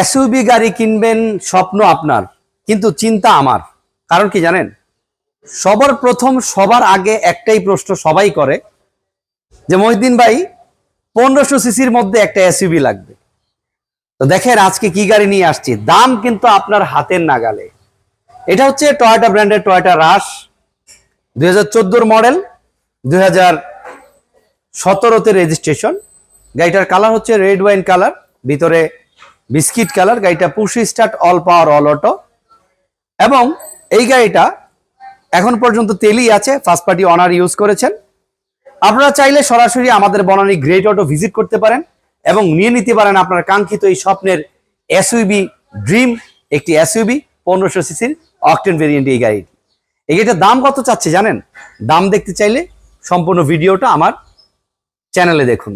SUV গাড়ি কিনবেন স্বপ্ন আপনার, কিন্তু চিন্তা আমার। কারণ কি জানেন? সবার প্রথম, সবার আগে একটাই প্রশ্ন সবাই করে, যে মহিদ্দিন ভাই, পনেরোশো সিসির মধ্যে একটা এসইউবি লাগবে। তো দেখেন আজকে কি গাড়ি নিয়ে আসছি। দাম কিন্তু আপনার হাতের নাগালে। এটা হচ্ছে টয়োটা ব্র্যান্ডের টয়োটা রাশ দুই হাজার মডেল, দুই হাজার সতেরোতে রেজিস্ট্রেশন গাড়িটার কালার হচ্ছে রেড ওয়াইন কালার ভিতরে বিস্কিট কালার, গাড়িটা push start all power all auto এবং এই গাড়িটা এখন পর্যন্ত তেলই আছে ফার্স্ট পার্টি অনার ইউজ করেছেন। আপনারা চাইলে সরাসরি আমাদের বনানী গ্রেট অটো ভিজিট করতে পারেন এবং নিয়ে নিতে পারেন আপনার কাঙ্ক্ষিত এই স্বপ্নের এসইবি ড্রিম একটি এসইবি পনেরোশো সিসির অকটেন ভেরিয়েন্ট এই গাড়িটি। এই গাড়িটার দাম কত চাচ্ছে জানেন? দাম দেখতে চাইলে সম্পূর্ণ ভিডিওটা আমার চ্যানেলে দেখুন।